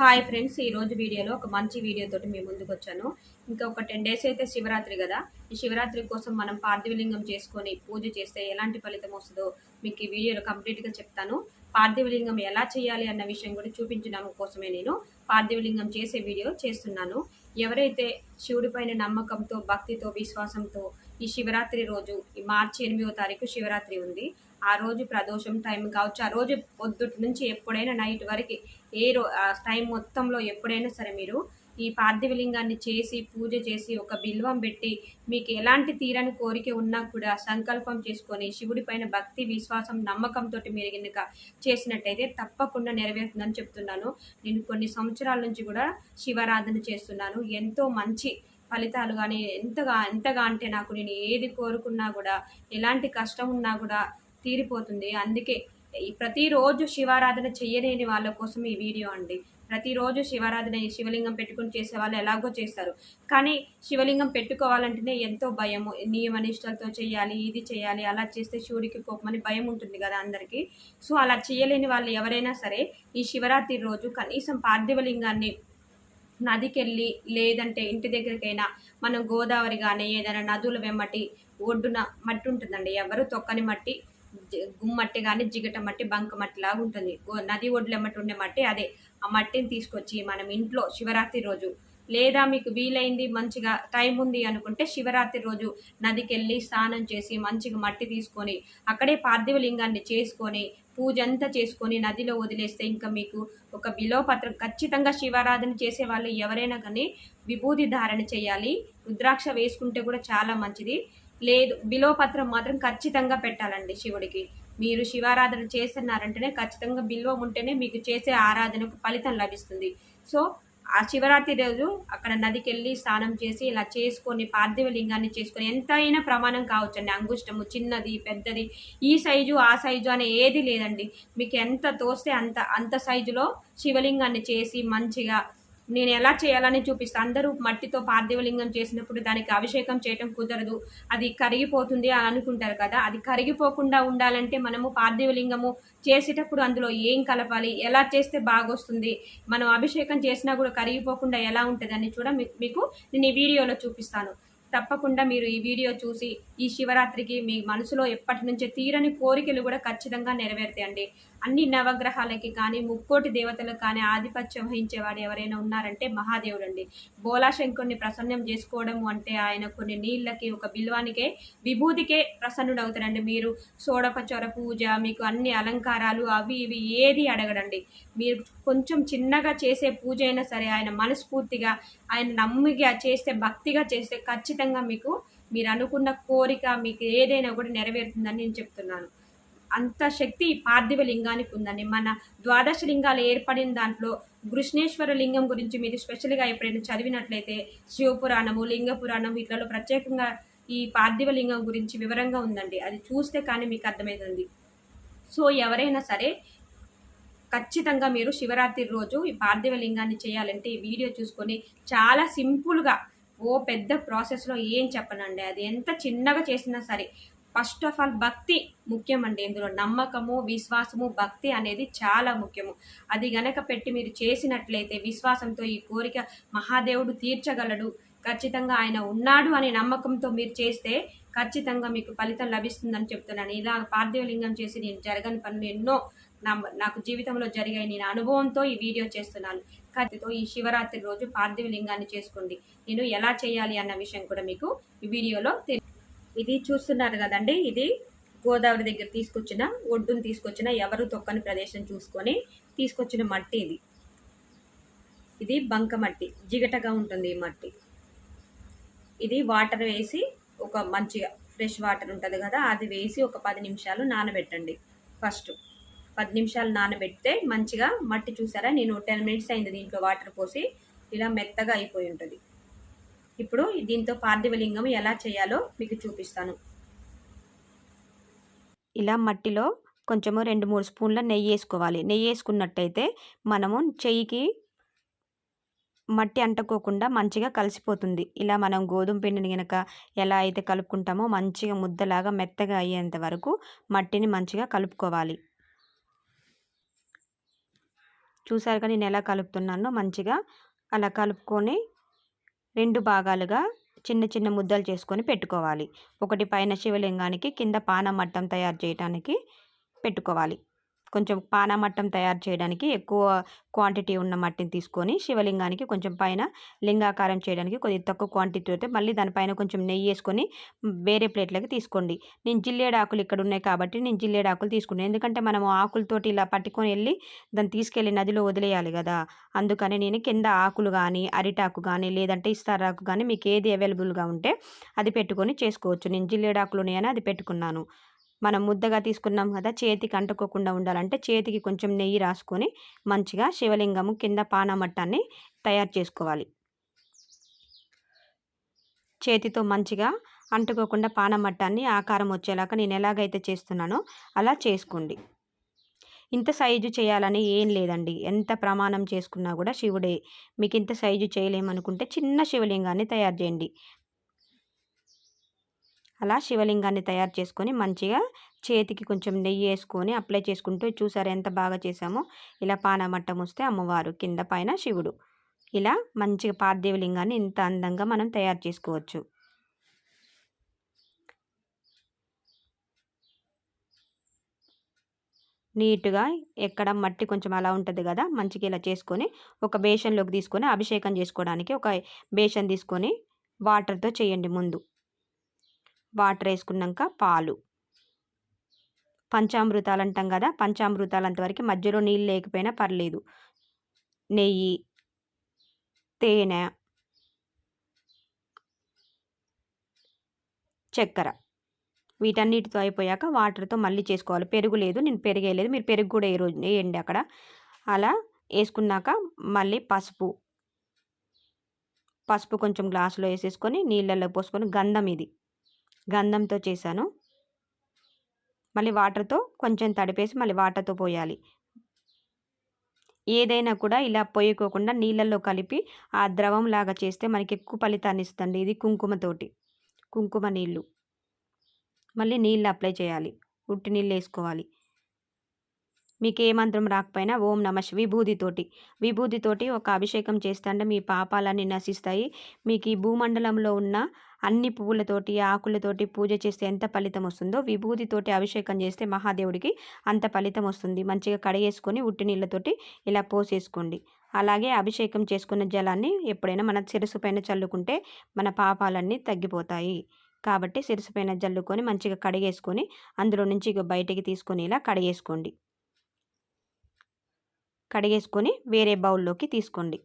Hi friends ఈ రోజు వీడియోలో ఒక మంచి వీడియోతోటి మీ ముందుకు వచ్చాను. ఇంకా ఒక టెన్ డేస్ అయితే శివరాత్రి కదా. ఈ శివరాత్రి కోసం మనం పార్థివలింగం చేసుకొని పూజ చేస్తే ఎలాంటి ఫలితం వస్తుందో మీకు ఈ వీడియోలో కంప్లీట్గా చెప్తాను. పార్థివలింగం ఎలా చేయాలి అన్న విషయం కూడా చూపించడం కోసమే నేను. పార్థివలింగం చేసే వీడియో చేస్తున్నాను. ఎవరైతే శివుడిపైన నమ్మకంతో భక్తితో విశ్వాసంతో ఈ శివరాత్రి రోజు ఈ మార్చి ఎనిమిదో తారీఖు శివరాత్రి ఉంది. ఆ రోజు ప్రదోషం టైం కావచ్చు. ఆ రోజు పొద్దుటి నుంచి ఎప్పుడైనా నైట్ వరకు ఏ రో టైం మొత్తంలో ఎప్పుడైనా సరే మీరు ఈ పార్థివలింగాన్ని చేసి పూజ చేసి ఒక బిల్వం పెట్టి మీకు ఎలాంటి తీరని కోరిక ఉన్నా కూడా సంకల్పం చేసుకొని శివుడి పైన భక్తి విశ్వాసం నమ్మకంతో మీరు కనుక చేసినట్టయితే తప్పకుండా నెరవేరుతుందని చెప్తున్నాను. నేను కొన్ని సంవత్సరాల నుంచి కూడా శివారాధన చేస్తున్నాను. ఎంతో మంచి ఫలితాలు కానీ ఎంతగా ఎంతగా అంటే నాకు నేను ఏది కోరుకున్నా కూడా ఎలాంటి కష్టం ఉన్నా కూడా తీరిపోతుంది. అందుకే ఈ ప్రతిరోజు శివారాధన చేయలేని వాళ్ళ కోసం ఈ వీడియో అండి. ప్రతిరోజు శివారాధన ఈ శివలింగం పెట్టుకుని చేసే వాళ్ళు ఎలాగో చేస్తారు. కానీ శివలింగం పెట్టుకోవాలంటేనే ఎంతో భయము. నియమ నిష్టలతో చేయాలి ఇది చేయాలి అలా చేస్తే శివుడికి కోపమని భయం ఉంటుంది కదా అందరికీ. సో అలా చేయలేని వాళ్ళు ఎవరైనా సరే ఈ శివరాత్రి రోజు కనీసం పార్థివలింగాన్ని నదికెళ్ళి లేదంటే ఇంటి దగ్గరికైనా మనం గోదావరి కానీ ఏదైనా నదుల వెమ్మటి ఒడ్డున మట్టి ఉంటుందండి ఎవరు తొక్కని మట్టి గుమ్మట్టి కానీ జిగట మట్టి బంక మట్టి లాగా ఉంటుంది. గో- నది ఒడ్లు ఎమ్మటి ఉండే మట్టి అదే. ఆ మట్టిని తీసుకొచ్చి మనం ఇంట్లో శివరాత్రి రోజు లేదా మీకు వీలైంది మంచిగా టైం ఉంది అనుకుంటే శివరాత్రి రోజు నదికి వెళ్ళి స్నానం చేసి మంచిగా మట్టి తీసుకొని అక్కడే పార్థివలింగాన్ని చేసుకొని పూజ అంతా చేసుకొని నదిలో వదిలేస్తే ఇంకా మీకు ఒక బిలోపత్రం ఖచ్చితంగా శివారాధన చేసే వాళ్ళు ఎవరైనా కానీ విభూతి ధారణ చేయాలి. రుద్రాక్ష వేసుకుంటే కూడా చాలా మంచిది. లేదు బిలోపత్రం మాత్రం ఖచ్చితంగా పెట్టాలండి శివుడికి. మీరు శివారాధన చేస్తున్నారంటేనే ఖచ్చితంగా బిల్వం ఉంటేనే మీకు చేసే ఆరాధనకు ఫలితం లభిస్తుంది. సో ఆ శివరాత్రి రోజు అక్కడ నదికి వెళ్ళి స్నానం చేసి ఇలా చేసుకొని పార్థివ లింగాన్ని చేసుకొని ఎంతైనా ప్రమాణం కావచ్చండి. అంగుష్టము చిన్నది పెద్దది. ఈ సైజు ఆ సైజు అనే ఏది లేదండి. మీకు ఎంత తోస్తే అంత అంత సైజులో శివలింగాన్ని చేసి మంచిగా నేను ఎలా చేయాలని చూపిస్తాను అందరూ మట్టితో పార్థివలింగం చేసినప్పుడు దానికి అభిషేకం చేయటం కుదరదు. అది కరిగిపోతుంది అని అనుకుంటారు కదా. అది కరిగిపోకుండా ఉండాలంటే మనము పార్థివలింగము చేసేటప్పుడు అందులో ఏం కలపాలి? ఎలా చేస్తే బాగొస్తుంది? మనం అభిషేకం చేసినా కూడా కరిగిపోకుండా ఎలా ఉంటుందని కూడా మీ- మీకు నేను ఈ వీడియోలో చూపిస్తాను. తప్పకుండా మీరు ఈ వీడియో చూసి ఈ శివరాత్రికి మీ మనసులో ఎప్పటి నుంచే తీరని కోరికలు కూడా ఖచ్చితంగా నెరవేరుతాయండి. అన్ని నవగ్రహాలకి కానీ ముక్కోటి దేవతలకు కానీ ఆధిపత్యం వహించేవాడు ఎవరైనా ఉన్నారంటే మహాదేవుడు అండి బోలాశంకుడిని ప్రసన్నం చేసుకోవడం అంటే ఆయన కొన్ని నీళ్ళకి ఒక బిల్వానికే విభూతికే ప్రసన్నుడు అవుతారండి మీరు సోడపచొర పూజ మీకు అన్ని అలంకారాలు అవి ఇవి ఏది అడగడండి. మీరు కొంచెం చిన్నగా చేసే పూజ అయినా సరే ఆయన మనస్ఫూర్తిగా ఆయన నమ్మిగా చేస్తే భక్తిగా చేస్తే ఖచ్చితంగా మీకు మీరు అనుకున్న కోరిక మీకు ఏదైనా కూడా నెరవేరుతుందని నేను చెప్తున్నాను. అంత శక్తి పార్థివ లింగానికి ఉందండి. మన ద్వాదశ లింగాలు ఏర్పడిన దాంట్లో కృష్ణేశ్వర లింగం గురించి మీరు స్పెషల్గా ఎప్పుడైనా చదివినట్లయితే శివపురాణము లింగ పురాణం వీటిలో ప్రత్యేకంగా ఈ పార్థివ లింగం గురించి వివరంగా ఉందండి. అది చూస్తే కానీ మీకు అర్థమవుతుంది సో ఎవరైనా సరే ఖచ్చితంగా మీరు శివరాత్రి రోజు ఈ పార్థివ లింగాన్ని చేయాలంటే ఈ వీడియో చూసుకొని చాలా సింపుల్గా ఓ పెద్ద ప్రాసెస్లో ఏం చెప్పనండి? అది ఎంత చిన్నగా చేసినా సరే ఫస్ట్ ఆఫ్ ఆల్ భక్తి ముఖ్యమండి ఇందులో. నమ్మకము విశ్వాసము భక్తి అనేది చాలా ముఖ్యము. అది గనక పెట్టి మీరు చేసినట్లయితే విశ్వాసంతో ఈ కోరిక మహాదేవుడు తీర్చగలడు. ఖచ్చితంగా ఆయన ఉన్నాడు అనే నమ్మకంతో మీరు చేస్తే ఖచ్చితంగా మీకు ఫలితం లభిస్తుందని చెప్తున్నాను. ఇలా పార్థివలింగం చేసి నేను జరగని పనులు ఎన్నో నా నాకు జీవితంలో జరిగాయి. నేను అనుభవంతో ఈ వీడియో చేస్తున్నాను. కత్తితో ఈ శివరాత్రి రోజు పార్థివ లింగాన్ని చేసుకోండి నేను ఎలా చేయాలి అన్న విషయం కూడా మీకు ఈ వీడియోలో ఇది చూస్తున్నారు కదండి. ఇది గోదావరి దగ్గర తీసుకొచ్చిన ఒడ్డును తీసుకొచ్చిన ఎవరు తొక్కని ప్రదేశం చూసుకొని తీసుకొచ్చిన మట్టి ఇది. ఇది బంక మట్టి జిగటగా ఉంటుంది ఈ మట్టి. ఇది వాటర్ వేసి ఒక మంచిగా ఫ్రెష్ వాటర్ ఉంటుంది కదా అది వేసి ఒక పది నిమిషాలు నానబెట్టండి ఫస్ట్. పది నిమిషాలు నానబెడితే మంచిగా మట్టి చూసారా? నేను టెన్ మినిట్స్ అయింది దీంట్లో వాటర్ పోసి. ఇలా మెత్తగా అయిపోయి ఉంటుంది. ఇప్పుడు దీంతో పార్థివలింగం ఎలా చేయాలో మీకు చూపిస్తాను. ఇలా మట్టిలో కొంచెము రెండు మూడు స్పూన్ల నెయ్యి వేసుకోవాలి. నెయ్యి వేసుకున్నట్టయితే మనము చెయ్యికి మట్టి అంటుకోకుండా మంచిగా కలిసిపోతుంది. ఇలా మనం గోధుమ పిండిని కనుక ఎలా అయితే కలుపుకుంటామో మంచిగా ముద్దలాగా మెత్తగా అయ్యేంత వరకు మట్టిని మంచిగా కలుపుకోవాలి. చూసారు కానీ నేను ఎలా కలుపుతున్నానో మంచిగా అలా కలుపుకొని రెండు భాగాలుగా చిన్న చిన్న ముద్దలు చేసుకొని పెట్టుకోవాలి. ఒకటి పైన శివలింగానికి కింద పానమట్టం తయారు చేయడానికి పెట్టుకోవాలి. కొంచెం పానమట్టం తయారు చేయడానికి ఎక్కువ క్వాంటిటీ ఉన్న మట్టిని తీసుకొని శివలింగానికి కొంచెం పైన లింగాకారం చేయడానికి కొద్దిగా తక్కువ క్వాంటిటీ అయితే మళ్ళీ దానిపైన కొంచెం నెయ్యి వేసుకొని వేరే ప్లేట్లకి తీసుకోండి. నేను జిల్లేడు ఆకులు ఇక్కడ ఉన్నాయి కాబట్టి నేను జిల్లేడు ఆకులు తీసుకున్నాను ఎందుకంటే మనం ఆకులతోటి ఇలా పట్టుకొని వెళ్ళి దాన్ని తీసుకెళ్ళి నదిలో వదిలేయాలి కదా. అందుకని నేను కింద ఆకులు కానీ అరిటాకు కానీ లేదంటే ఇస్తారాకు కానీ మీకు ఏది అవైలబుల్గా ఉంటే అది పెట్టుకొని చేసుకోవచ్చు. నేను జిల్లేడు ఆకులు ఉన్నాయని అది పెట్టుకున్నాను. మనం ముద్దగా తీసుకున్నాం కదా చేతికి అంటుకోకుండా ఉండాలంటే చేతికి కొంచెం నెయ్యి రాసుకొని మంచిగా శివలింగము కింద పానమట్టాన్ని తయారు చేసుకోవాలి. చేతితో మంచిగా అంటుకోకుండా పానమట్టాన్ని ఆకారం వచ్చేలాగా నేను ఎలాగైతే చేస్తున్నానో అలా చేసుకోండి. ఇంత సైజు చేయాలని ఏం లేదండి. ఎంత ప్రమాణం చేసుకున్నా కూడా శివుడే మీకు ఇంత సైజు చేయలేమనుకుంటే చిన్న శివలింగాన్ని తయారు చేయండి. అలా శివలింగాన్ని తయారు చేసుకొని మంచిగా చేతికి కొంచెం నెయ్యి వేసుకొని అప్లై చేసుకుంటూ చూసారు ఎంత బాగా చేసామో ఇలా పానమట్టం వస్తే అమ్మవారు కింద పైన శివుడు. ఇలా మంచిగా పార్థివలింగాన్ని ఇంత అందంగా మనం తయారు చేసుకోవచ్చు. నీట్గా ఎక్కడ మట్టి కొంచెం అలా ఉంటుంది కదా? మంచిగా ఇలా చేసుకొని ఒక బేషన్లోకి తీసుకొని అభిషేకం చేసుకోవడానికి ఒక బేషన్ తీసుకొని వాటర్తో చేయండి ముందు. వాటర్ వేసుకున్నాక పాలు. పంచామృతాలు అంటాం కదా పంచామృతాలు అంతవరకు మధ్యలో నీళ్ళు లేకపోయినా పర్లేదు. నెయ్యి తేనె చక్కెర. వీటన్నిటితో అయిపోయాక వాటర్తో మళ్ళీ చేసుకోవాలి. పెరుగు లేదు నేను పెరిగేయలేదు మీరు పెరుగు కూడా ఏ రోజు వేయండి అక్కడ. అలా వేసుకున్నాక మళ్ళీ పసుపు. పసుపు కొంచెం గ్లాసులో వేసేసుకొని నీళ్ళల్లో పోసుకొని గంధం ఇది. గంధంతో చేశాను. మళ్ళీ వాటర్తో కొంచెం తడిపేసి మళ్ళీ వాటర్తో పోయాలి. ఏదైనా కూడా ఇలా పోయకోకుండా నీళ్ళల్లో కలిపి ఆ ద్రవం లాగా చేస్తే మనకి ఎక్కువ ఫలితాన్ని ఇస్తుంది. ఇది కుంకుమతోటి కుంకుమ నీళ్ళు. మళ్ళీ నీళ్ళు అప్లై చేయాలి. ఉట్టి నీళ్ళు వేసుకోవాలి. మీకు ఏ మంత్రం రాకపోయినా ఓం నమ విభూతితోటి విభూతితోటి ఒక అభిషేకం చేస్తుంటే మీ పాపాలన్నీ నశిస్తాయి. మీకు ఈ భూమండలంలో ఉన్న అన్ని పువ్వులతోటి ఆకులతోటి పూజ చేస్తే ఎంత ఫలితం వస్తుందో విభూతితోటి అభిషేకం చేస్తే మహాదేవుడికి అంత ఫలితం వస్తుంది. మంచిగా కడిగేసుకొని ఉట్టి నీళ్ళతోటి ఇలా పోసేసుకోండి. అలాగే అభిషేకం చేసుకున్న జలాన్ని ఎప్పుడైనా మన శిరసు పైన చల్లుకుంటే మన పాపాలన్నీ తగ్గిపోతాయి. కాబట్టి శిరసు పైన జల్లుకొని మంచిగా కడిగేసుకొని అందులో నుంచి ఇక బయటికి తీసుకొని ఇలా కడిగేసుకోండి. కడిగేసుకొని వేరే బౌల్లోకి తీసుకోండి.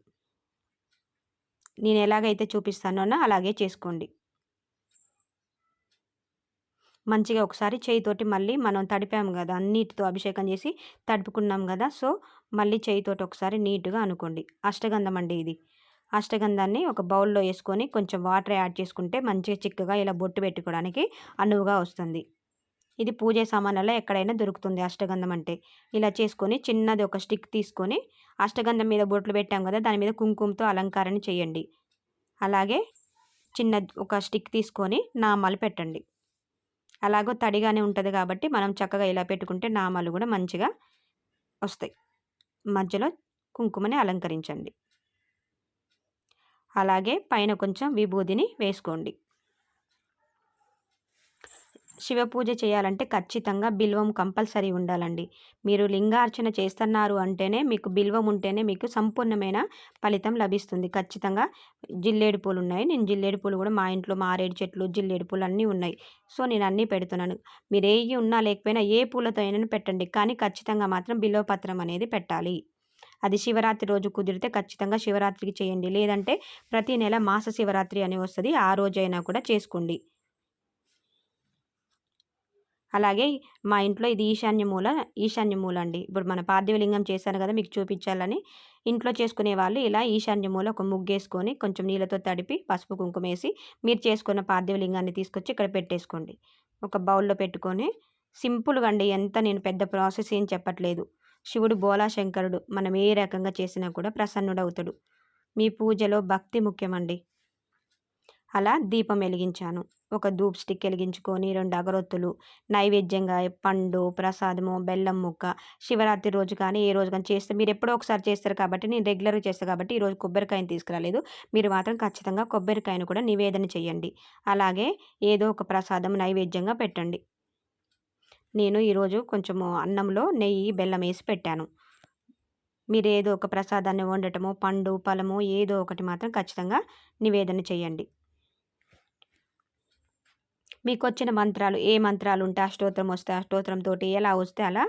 నేను ఎలాగైతే చూపిస్తానో అలాగే చేసుకోండి. మంచిగా ఒకసారి చేయితోటి మళ్ళీ మనం తడిపాము కదా అన్నిటితో అభిషేకం చేసి తడుపుకున్నాం కదా సో మళ్ళీ చేయితోటి ఒకసారి నీట్గా అనుకోండి. అష్టగంధం అండి ఇది. అష్టగంధాన్ని ఒక బౌల్లో వేసుకొని కొంచెం వాటర్ యాడ్ చేసుకుంటే మంచిగా చిక్కగా ఇలా బొట్టు పెట్టుకోవడానికి అనువుగా వస్తుంది. ఇది పూజ సామాన్లలో ఎక్కడైనా దొరుకుతుంది అష్టగంధం అంటే. ఇలా చేసుకొని చిన్నది ఒక స్టిక్ తీసుకొని అష్టగంధం మీద బొట్లు పెట్టాం కదా దాని మీద కుంకుమతో అలంకారణ చేయండి. అలాగే చిన్న ఒక స్టిక్ తీసుకొని నామాలు పెట్టండి. అలాగో తడిగానే ఉంటుంది కాబట్టి మనం చక్కగా ఇలా పెట్టుకుంటే నామాలు కూడా మంచిగా వస్తాయి. మధ్యలో కుంకుమని అలంకరించండి. అలాగే పైన కొంచెం విభూదిని వేసుకోండి. శివ పూజ చేయాలంటే ఖచ్చితంగా బిల్వం కంపల్సరీ ఉండాలండి. మీరు లింగార్చన చేస్తున్నారు అంటేనే మీకు బిల్వం ఉంటేనే మీకు సంపూర్ణమైన ఫలితం లభిస్తుంది. ఖచ్చితంగా జిల్లేడు పూలు ఉన్నాయి. నేను జిల్లేడు పూలు కూడా మా ఇంట్లో మారేడు చెట్లు జిల్లేడు పూలు అన్నీ ఉన్నాయి. సో నేను అన్నీ పెడుతున్నాను. మీరు ఏ ఉన్నా లేకపోయినా ఏ పూలతో అయినా పెట్టండి. కానీ ఖచ్చితంగా మాత్రం బిల్వపత్రం అనేది పెట్టాలి. అది శివరాత్రి రోజు కుదిరితే ఖచ్చితంగా శివరాత్రికి చేయండి. లేదంటే ప్రతి నెల మాస శివరాత్రి అని వస్తుంది. ఆ రోజైనా కూడా చేసుకోండి. అలాగే మా ఇంట్లో ఇది ఈశాన్య మూల ఈశాన్య మూల అండి ఇప్పుడు మన పార్థివలింగం చేశాను కదా మీకు చూపించాలని. ఇంట్లో చేసుకునే వాళ్ళు ఇలా ఈశాన్య మూల ఒక ముగ్గేసుకొని కొంచెం నీళ్ళతో తడిపి పసుపు కుంకుమ వేసి మీరు చేసుకున్న పార్థివలింగాన్ని తీసుకొచ్చి ఇక్కడ పెట్టేసుకోండి. ఒక బౌల్లో పెట్టుకొని సింపుల్గా అండి ఎంత నేను పెద్ద ప్రాసెస్ ఏం చెప్పట్లేదు. శివుడు బోలా శంకరుడు మనం ఏ రకంగా చేసినా కూడా ప్రసన్నుడవుతాడు. మీ పూజలో భక్తి ముఖ్యమండి. అలా దీపం వెలిగించాను. ఒక ధూప్ స్టిక్ వెలిగించుకొని రెండు అగరొత్తులు నైవేద్యంగా పండు ప్రసాదము బెల్లం ముక్క శివరాత్రి రోజు కానీ ఏ రోజు కానీ చేస్తే మీరు ఎప్పుడో ఒకసారి చేస్తారు కాబట్టి నేను రెగ్యులర్గా చేస్తాను కాబట్టి ఈరోజు కొబ్బరికాయని తీసుకురాలేదు. మీరు మాత్రం ఖచ్చితంగా కొబ్బరికాయను కూడా నివేదన చేయండి అలాగే ఏదో ఒక ప్రసాదం నైవేద్యంగా పెట్టండి. నేను ఈరోజు కొంచెము అన్నంలో నెయ్యి బెల్లం వేసి పెట్టాను. మీరు ఏదో ఒక ప్రసాదాన్ని వండటము పండు ఫలము ఏదో ఒకటి మాత్రం ఖచ్చితంగా నివేదన చేయండి మీకు వచ్చిన మంత్రాలు ఏ మంత్రాలు ఉంటే అష్టోత్రం వస్తే అష్టోత్తరంతో ఎలా వస్తే అలా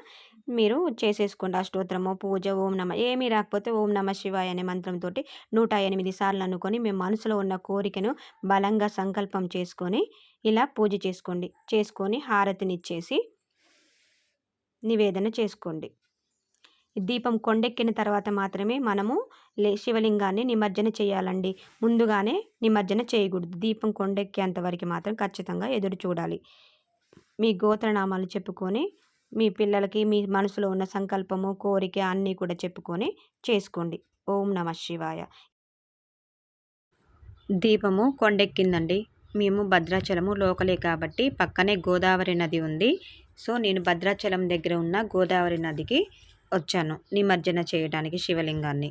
మీరు చేసేసుకోండి అష్టోత్రము పూజ ఓం నమ. ఏమీ రాకపోతే ఓం నమ శివాయ అనే మంత్రంతో నూట ఎనిమిది సార్లు అనుకొని మీ మనసులో ఉన్న కోరికను బలంగా సంకల్పం చేసుకొని ఇలా పూజ చేసుకోండి. చేసుకొని హారతినిచ్చేసి నివేదన చేసుకోండి. దీపం కొండెక్కిన తర్వాత మాత్రమే మనము లే శివలింగాన్ని నిమజ్జన చేయాలండి. ముందుగానే నిమజ్జన చేయకూడదు. దీపం కొండెక్కేంత వరకు మాత్రం ఖచ్చితంగా ఎదురు చూడాలి. మీ గోత్రనామాలు చెప్పుకొని మీ పిల్లలకి మీ మనసులో ఉన్న సంకల్పము కోరిక అన్నీ కూడా చెప్పుకొని చేసుకోండి. ఓం నమ శివాయ. దీపము కొండెక్కిందండి. మేము భద్రాచలము లోకలే కాబట్టి పక్కనే గోదావరి నది ఉంది. సో నేను భద్రాచలం దగ్గర ఉన్న గోదావరి నదికి వచ్చాను నిమజ్జన చేయడానికి శివలింగాన్ని.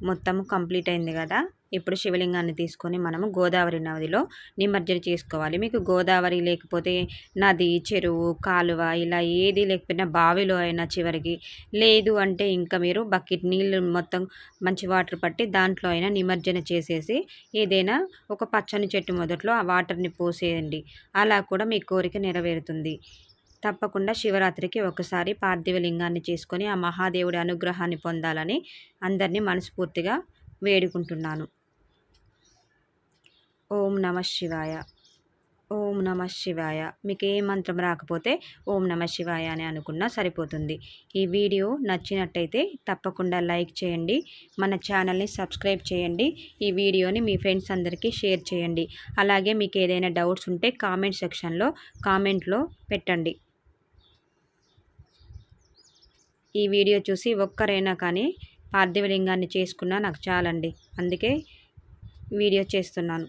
మొత్తం కంప్లీట్ అయింది కదా? ఇప్పుడు శివలింగాన్ని తీసుకొని మనము గోదావరి నదిలో నిమజ్జన చేసుకోవాలి. మీకు గోదావరి లేకపోతే నది చెరువు కాలువ ఇలా ఏది లేకపోయినా బావిలో అయినా చివరికి లేదు అంటే ఇంకా మీరు బకెట్ నీళ్ళు మొత్తం మంచి వాటర్ పట్టి దాంట్లో అయినా నిమజ్జన చేసేసి ఏదైనా ఒక పచ్చని చెట్టు మొదట్లో ఆ వాటర్ని పోసేయండి. అలా కూడా మీ కోరిక నెరవేరుతుంది. తప్పకుండా శివరాత్రికి ఒకసారి పార్థివ లింగాన్ని చేసుకొని ఆ మహాదేవుడి అనుగ్రహాన్ని పొందాలని అందరినీ మనస్ఫూర్తిగా వేడుకుంటున్నాను. ఓం నమ శివాయ. ఓం నమ శివాయ. మీకు ఏ మంత్రం రాకపోతే ఓం నమ శివాయ అని అనుకున్నా సరిపోతుంది. ఈ వీడియో నచ్చినట్టయితే తప్పకుండా లైక్ చేయండి మన ఛానల్ని సబ్స్క్రైబ్ చేయండి ఈ వీడియోని మీ ఫ్రెండ్స్ అందరికీ షేర్ చేయండి. అలాగే మీకు ఏదైనా డౌట్స్ ఉంటే కామెంట్ సెక్షన్లో కామెంట్లో పెట్టండి. ఈ వీడియో చూసి ఒక్కరైనా కానీ పార్థివలింగాన్ని చేసుకున్నా నాకు చాలండి. అందుకే వీడియో చేస్తున్నాను.